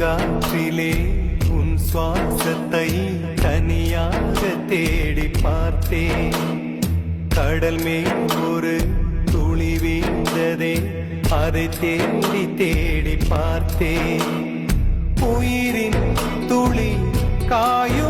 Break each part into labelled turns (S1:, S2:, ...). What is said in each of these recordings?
S1: காற்றிலே உன் சுவாசத்தை தனியாக தேடி பார்த்தேன். கடல் மேல் ஒரு துளி வீழ்ந்ததே அதை தேடி தேடி பார்த்தேன். உயிரின் துளி காயும்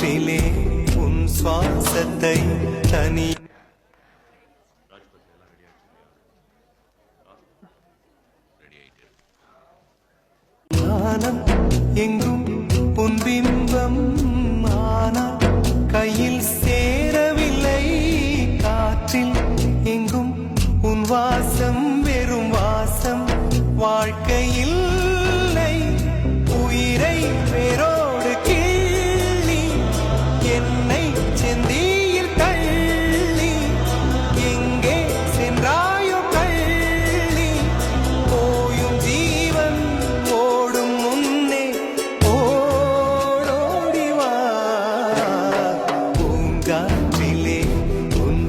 S1: காற்றிலே உன் சுவாசத்தை தனி ஞானம் எங்கும் பொன்பிம்பம் ஆனால் கையில் சேரவில்லை. காற்றில் எங்கும் உன் வாசம் வெறும் வாசம். வாழ்க்கை